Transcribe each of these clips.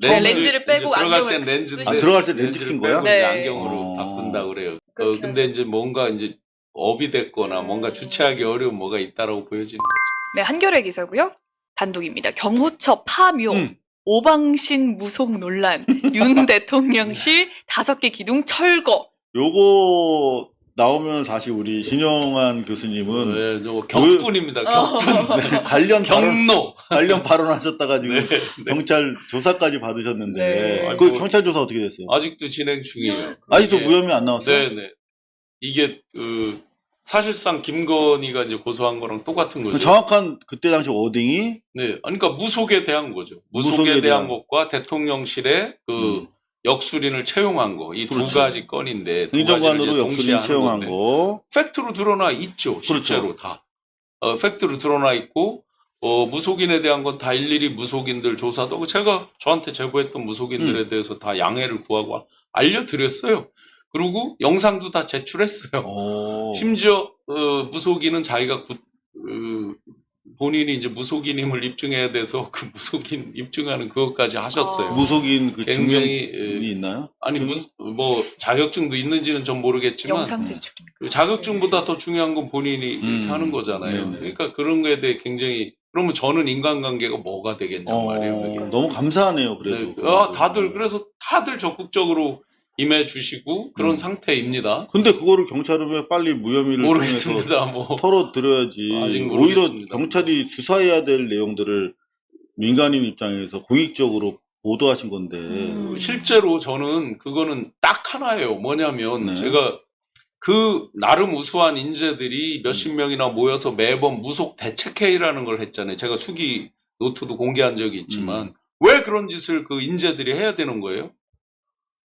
처음에 렌즈를 빼고 들어갈 안경을 땐 렌즈 쓰시고. 아, 들어갈 때 렌즈 낀 거야? 네. 안경으로 어. 바꾼다 그래요. 어, 근데 이제 뭔가 이제 업이 됐거나 뭔가 주체하기 어려운 뭐가 있다라고 보여지는 거죠. 네, 한겨레 기사고요. 단독입니다. 경호처 파묘. 음. 오방신 무속 논란, 윤 대통령실 다섯 개 기둥 철거. 요거 나오면 사실 우리 신영환 교수님은 네, 저 격분입니다. 어. 격분. 관련 발언 경로. 관련 발언하셨다가 지금 네, 네. 경찰 조사까지 받으셨는데 네. 그 아이고. 경찰 조사 어떻게 됐어요? 아직도 진행 중이에요. 아직도 이게- 무혐의 안 나왔어요? 네네. 이게 그 사실상 김건희가 이제 고소한 거랑 똑같은 거죠. 그 정확한 그때 당시 워딩이 네, 아니, 그러니까 무속에 대한 거죠. 무속에, 무속에 대한 대한. 것과 대통령실의 그 음. 역술인을 채용한 거 이 두 그렇죠. 가지 건인데 두 가지를 이제 동시에 역술인 하는 채용한 건데 거. 팩트로 드러나 있죠. 실제로 다. 어, 팩트로 드러나 있고 어, 무속인에 대한 건 다 일일이 무속인들 조사도 하고 제가 저한테 제보했던 무속인들에 음. 대해서 다 양해를 구하고 알려드렸어요. 그리고 영상도 다 제출했어요. 오. 심지어 어, 무속인은 자기가 구- 어, 본인이 이제 무속인임을 입증해야 돼서 그 무속인 입증하는 그것까지 하셨어요. 아. 무속인 그 굉장히, 증명이 예, 있나요? 아니 증- 무슨 뭐 자격증도 있는지는 전 모르겠지만 영상 음. 제출인가. 그 자격증보다 더 중요한 건 본인이 이렇게 음. 하는 거잖아요. 네네. 그러니까 그런 거에 대해 굉장히 그러면 저는 인간관계가 뭐가 되겠냐 어, 말이에요. 그게. 너무 감사하네요. 네, 그래도. 아, 다들 그래서 다들 적극적으로 임해 주시고 그런 음. 상태입니다. 근데 그거를 경찰은 왜 빨리 무혐의를 모르겠습니다. 뭐 털어드려야지. 아직 오히려 모르겠습니다. 경찰이 수사해야 될 내용들을 민간인 입장에서 공익적으로 보도하신 건데. 음. 실제로 저는 그거는 딱 하나예요. 뭐냐면 네. 제가 그 나름 우수한 인재들이 몇십 명이나 모여서 매번 무속 대책회의라는 걸 했잖아요. 제가 수기 노트도 공개한 적이 있지만 음. 왜 그런 짓을 그 인재들이 해야 되는 거예요?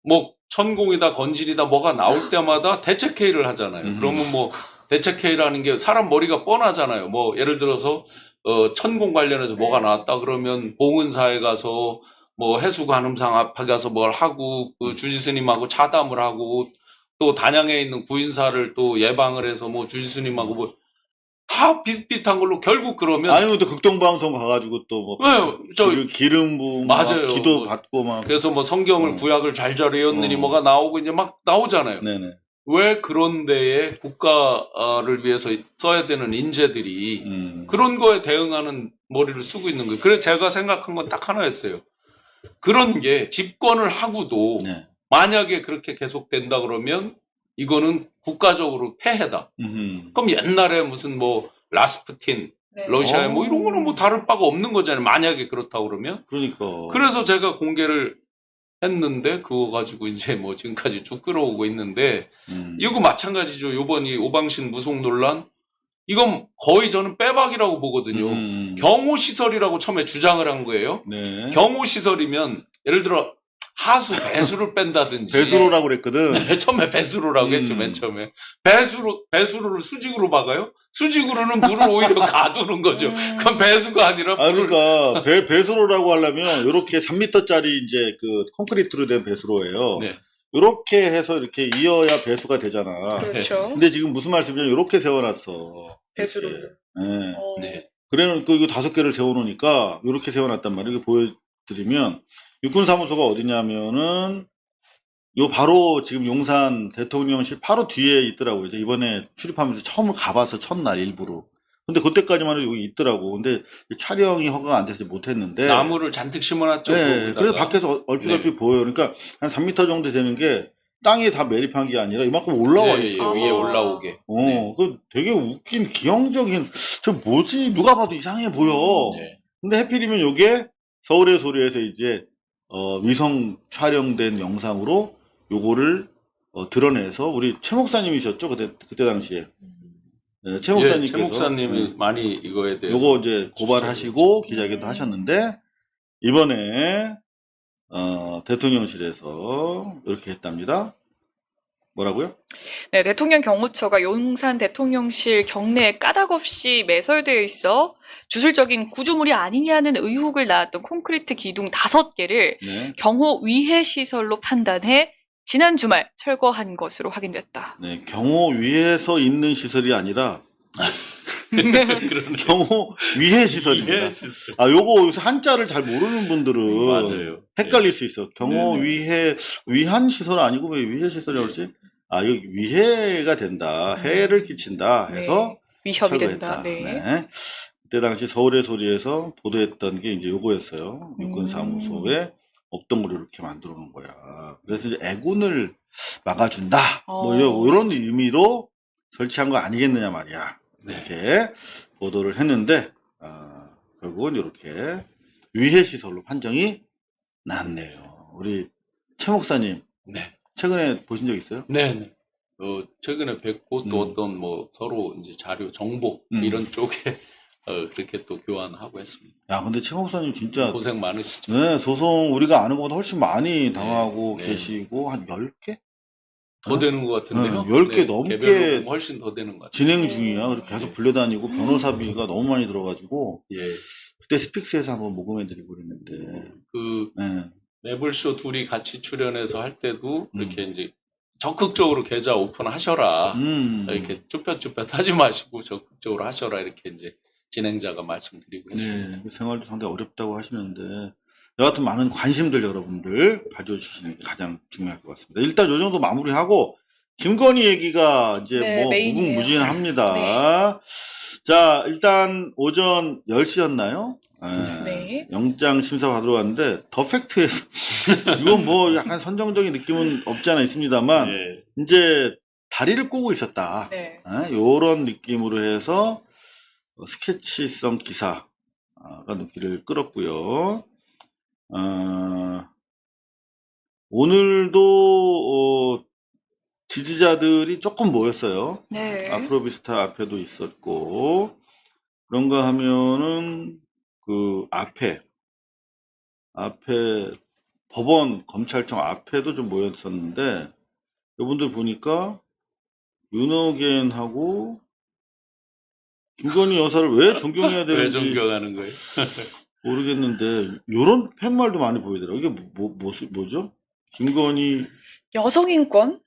뭐 천공이다 건진이다 뭐가 나올 때마다 대책 회의를 하잖아요. 음. 그러면 뭐 대책 회의라는 게 사람 머리가 뻔하잖아요. 뭐 예를 들어서 어, 천공 관련해서 뭐가 나왔다 그러면 봉은사에 가서 뭐 해수관음상 앞에 가서 뭘 하고 그 주지스님하고 차담을 하고 또 단양에 있는 구인사를 또 예방을 해서 뭐 주지스님하고 뭐 다 비슷비슷한 걸로 결국 그러면 아니면 또 극동방송 가가지고 또 뭐. 네, 저 기름, 부음 막 맞아요. 기도 뭐 받고 막. 그래서 뭐 성경을 어. 구약을 잘잘 외웠느니 어. 뭐가 나오고 이제 막 나오잖아요. 네네. 왜 그런 데에 국가를 위해서 써야 되는 인재들이 음. 그런 거에 대응하는 머리를 쓰고 있는 거예요. 그래서 제가 생각한 건 딱 하나였어요. 그런 게 집권을 하고도 네. 만약에 그렇게 계속된다 그러면 이거는 국가적으로 폐해다. 음. 그럼 옛날에 무슨 뭐 라스푸틴, 네. 러시아에 어. 뭐 이런 거는 뭐 다를 바가 없는 거잖아요. 만약에 그렇다고 그러면. 그러니까. 그래서 제가 공개를 했는데 그거 가지고 이제 뭐 지금까지 쭉 끌어오고 있는데 음. 이거 마찬가지죠. 요번 이 오방신 무속 논란 이건 거의 저는 빼박이라고 보거든요. 음. 경호 시설이라고 처음에 주장을 한 거예요. 네. 경호 시설이면 예를 들어 하수 배수를 뺀다든지 배수로라고 그랬거든. 네, 처음에 배수로라고 했죠. 음. 맨 처음에 배수로 배수로를 수직으로 막아요. 수직으로는 물을 오히려 가두는 거죠. 음. 그건 배수가 아니라 아, 물을 그러니까, 배, 배수로라고 하려면, 요렇게 3m짜리 이제 그 콘크리트로 된 배수로예요. 네. 요렇게 해서 이렇게 이어야 배수가 되잖아. 그렇죠. 근데 지금 무슨 말씀이냐면, 요렇게 세워놨어. 배수로. 이렇게. 네. 어. 네. 그래 놓고 이거 다섯 개를 세워놓으니까, 요렇게 세워놨단 말이에요. 이거 보여드리면, 육군사무소가 어디냐면은, 요 바로 지금 용산 대통령실 바로 뒤에 있더라고요. 이제 이번에 출입하면서 처음 가봐서 첫날 일부러. 근데 그때까지만 해도 여기 있더라고. 근데 촬영이 허가가 안 돼서 못했는데. 나무를 잔뜩 심어놨죠. 네. 그래서 밖에서 얼핏 얼핏 네. 보여요. 그러니까 한 3m 정도 되는 게 땅에 다 매립한 게 아니라 이만큼 올라와 네, 있어. 위에 아. 올라오게. 어, 네. 그 되게 웃긴 기형적인 저 뭐지? 누가 봐도 이상해 보여. 네. 근데 하필이면 요게 서울의 소리에서 이제 어, 위성 촬영된 영상으로 요거를 어, 드러내서 우리 최 목사님이셨죠 그때 그때 당시에 네, 최 예, 목사님께서 최 목사님이 네, 많이 이거에 대해서 요거 이제 고발하시고 음. 기자회견도 하셨는데 이번에 어, 대통령실에서 이렇게 했답니다. 뭐라고요? 네, 대통령 경호처가 용산 대통령실 경내에 까닭 없이 매설되어 있어 주술적인 구조물이 아니냐는 의혹을 낳았던 콘크리트 기둥 다섯 개를 네, 경호 위해 시설로 판단해 지난 주말 철거한 것으로 확인됐다. 네 경호 위에서 있는 시설이 아니라 그런 경호 위해 시설입니다. 시설. 아, 요거 요새 한자를 잘 모르는 분들은 맞아요. 헷갈릴 수 있어. 경호 네네. 위해 위한 시설 아니고 왜 위해 시설이라고 그러지? 아, 여기 위해가 된다. 해를 끼친다 해서 네. 위협이 철거했다. 된다. 네. 네. 그때 당시 서울의 소리에서 보도했던 게 이제 요거였어요. 음. 육군사무소에 없던 걸 이렇게 만들어 놓은 거야. 그래서 이제 애군을 막아준다. 뭐 어. 이런, 이런 의미로 설치한 거 아니겠느냐 말이야. 네. 이렇게 보도를 했는데 아, 결국은 이렇게 위해 시설로 판정이 났네요. 우리 최 목사님 네. 최근에 보신 적 있어요? 네. 네. 어, 최근에 뵙고 또 음. 어떤 뭐 서로 이제 자료, 정보 음. 이런 쪽에 어, 그렇게 또 교환하고 했습니다. 야, 근데 최 목사님 진짜 고생 많으시죠. 네, 소송 우리가 아는 것보다 훨씬 많이 당하고 네. 계시고 한 10개 더 되는 것 같은데요. 네, 10개 넘게 개별로 훨씬 더 되는 것 같아요. 진행 중이야. 그렇게 계속 불려다니고 변호사비가 너무 많이 들어가지고 예. 그때 스픽스에서 한번 녹음해드리고 그랬는데 그 네. 매블쇼 둘이 같이 출연해서 할 때도 음. 이렇게 이제 적극적으로 계좌 오픈하셔라. 음. 이렇게 쭈뼛쭈뼛 하지 마시고 적극적으로 하셔라 이렇게 이제 진행자가 말씀드리고 했습니다. 네, 생활도 상당히 어렵다고 하시는데 여하튼 많은 관심들 여러분들 가져주시는 게 가장 중요할 것 같습니다. 일단 요 정도 마무리하고 김건희 얘기가 이제 네, 뭐 메인이네요. 무궁무진합니다. 자, 일단 오전 10시였나요? 네. 영장 심사 받으러 왔는데 더 팩트에서 이건 뭐 약간 선정적인 느낌은 없지 않아 있습니다만 예. 이제 다리를 꼬고 있었다. 네. 이런 느낌으로 해서 어, 스케치성 기사가 눈길을 끌었고요. 어, 오늘도 어, 지지자들이 조금 모였어요. 네. 아프로비스타 앞에도 있었고 그런가 하면은 그 앞에 앞에 법원 검찰청 앞에도 좀 모였었는데 여러분들 보니까 윤호겐하고 김건희 여사를 왜 존경해야 왜 되는지 존경하는 거예요? 모르겠는데 이런 팻말도 많이 보이더라고요. 이게 뭐, 뭐, 뭐죠? 김건희 여성 인권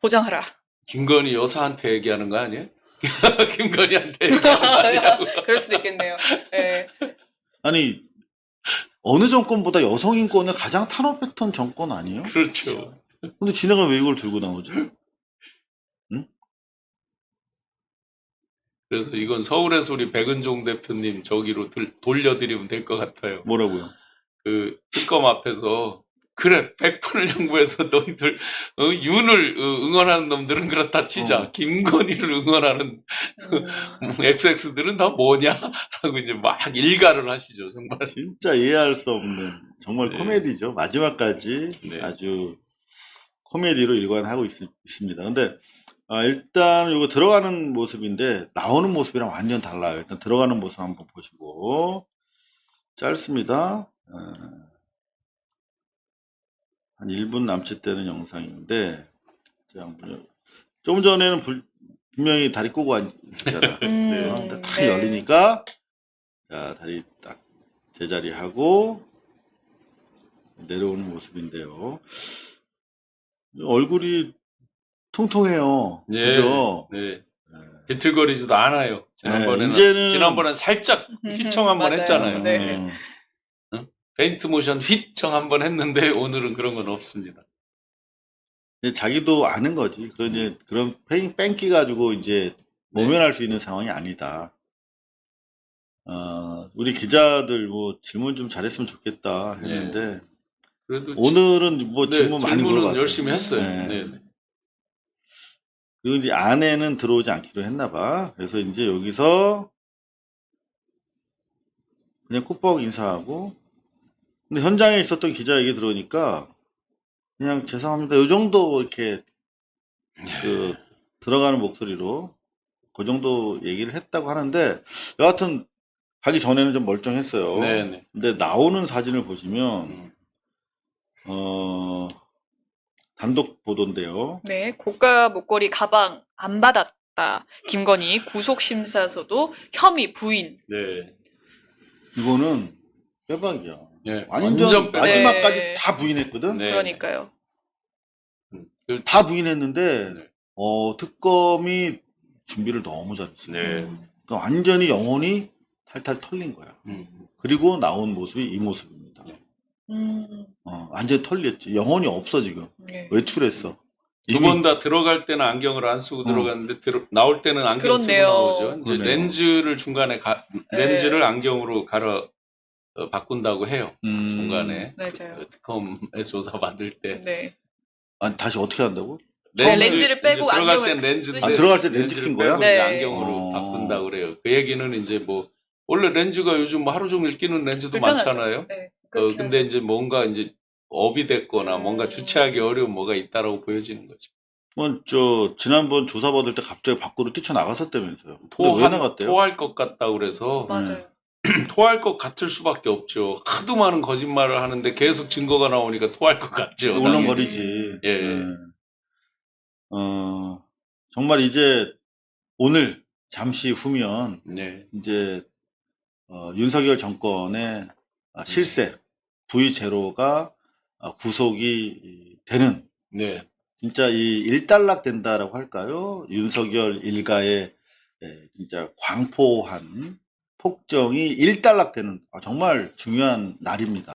보장하라. 김건희 여사한테 얘기하는 거 아니에요? 김건희한테 거 아니냐고. 그럴 수도 있겠네요. 네. 아니 어느 정권보다 여성 인권을 가장 탄압했던 정권 아니에요? 그렇죠. 근데 지네가 왜 이걸 들고 나오지? 그래서 이건 서울의 소리 백은종 대표님 저기로 들- 돌려드리면 될 것 같아요. 뭐라고요? 그 특검 앞에서 그래 100분을 양보해서 너희들 어, 윤을 어, 응원하는 놈들은 그렇다 치자 어. 김건희를 응원하는 음. XX들은 다 뭐냐라고 이제 막 일가를 하시죠 정말 진짜 이해할 수 없는 정말 네. 코미디죠. 마지막까지 네. 아주 코미디로 일관하고 있, 습니다 근데 아, 일단 이거 들어가는 모습인데 나오는 모습이랑 완전 달라요. 일단 들어가는 모습 한번 보시고 짧습니다. 어, 한 1분 남짓 되는 영상인데 좀 전에는 불- 분명히 다리 꼬고 앉- 있었잖아. 음, 네. 탁 네. 열리니까 자 다리 딱 제자리 하고 내려오는 모습인데요. 얼굴이 통통해요. 예. 그죠? 네 예. 비틀거리지도 않아요 지난번에는 네, 이제는 지난번엔 살짝 휘청 한번. 했잖아요 네. 어, 페인트 모션 휘청 한번 했는데 오늘은 그런 건 없습니다 이제 자기도 아는 거지. 그런 이제 그런 뺑, 뺑기 가지고 이제 네. 모면할 수 있는 상황이 아니다. 어, 우리 기자들 뭐 질문 좀 잘했으면 좋겠다 했는데 그래도 오늘은 뭐 네, 질문 많이 질문은 물어봤어요. 열심히 했어요 네. 네. 네. 그리고 이제 안에는 들어오지 않기로 했나 봐. 그래서 이제 여기서 그냥 꾹뻑 인사하고 근데 현장에 있었던 기자 얘기 들어오니까 그냥 죄송합니다. 요 정도 이렇게 그 들어가는 목소리로 그 정도 얘기를 했다고 하는데 여하튼 가기 전에는 좀 멀쩡했어요. 네, 네. 근데 나오는 사진을 보시면 음. 어 단독 보도인데요. 네, 고가 목걸이 가방 안 받았다. 김건희 구속 심사서도 혐의 부인. 네. 이거는 빼박이야. 예, 완전, 빼- 마지막까지 네. 다 부인했거든. 네. 그러니까요. 음, 그- 다 부인했는데 네. 어 특검이 준비를 너무 잘했어요. 네. 음. 그러니까 완전히 영혼이 탈탈 털린 거야. 음. 그리고 나온 모습이 이 모습입니다. 음, 어, 완전 히 털렸지. 영혼이 없어 지금. 네. 외출했어. 두 번 다 들어갈 때는 안경을 안 쓰고 어. 들어갔는데 들어, 나올 때는 안경 쓰고 그렇네요. 나오죠. 이제 그러네요. 렌즈를 중간에 가, 네. 렌즈를 안경으로 갈아 어, 바꾼다고 해요. 음, 중간에 맞아요. 어, 특검에 조사 받을 때 네. 아니 다시 어떻게 한다고? 네, 렌즈를 빼고 이제 들어갈 안경을 땐 렌즈. 아, 들어갈 때 렌즈 낀 거야? 빼고 이제 네. 안경으로 어. 바꾼다 그래요. 그 얘기는 이제 뭐 원래 렌즈가 요즘 뭐 하루 종일 끼는 렌즈도 불편하죠. 많잖아요. 네. 어, 그렇게 근데. 이제 뭔가 이제 업이 됐거나 음. 뭔가 주체하기 어려운 뭐가 있다라고 보여지는 거죠. 어, 저 지난번 조사 받을 때 갑자기 밖으로 뛰쳐나갔었다면서요. 근데 왜 토할, 나갔대요? 토할 것 같다 그래서 맞아요. 토할 것 같을 수밖에 없죠. 하도 많은 거짓말을 하는데 계속 증거가 나오니까 토할 것 같죠. 울렁거리지. 예. 네. 어, 정말 이제 오늘 잠시 후면 네. 이제 어, 윤석열 정권의 아, 실세 V0가 아, 구속이 되는 네. 진짜 이 일단락 된다라고 할까요? 윤석열 일가의 예, 진짜 광포한 폭정이 일단락되는 아, 정말 중요한 날입니다.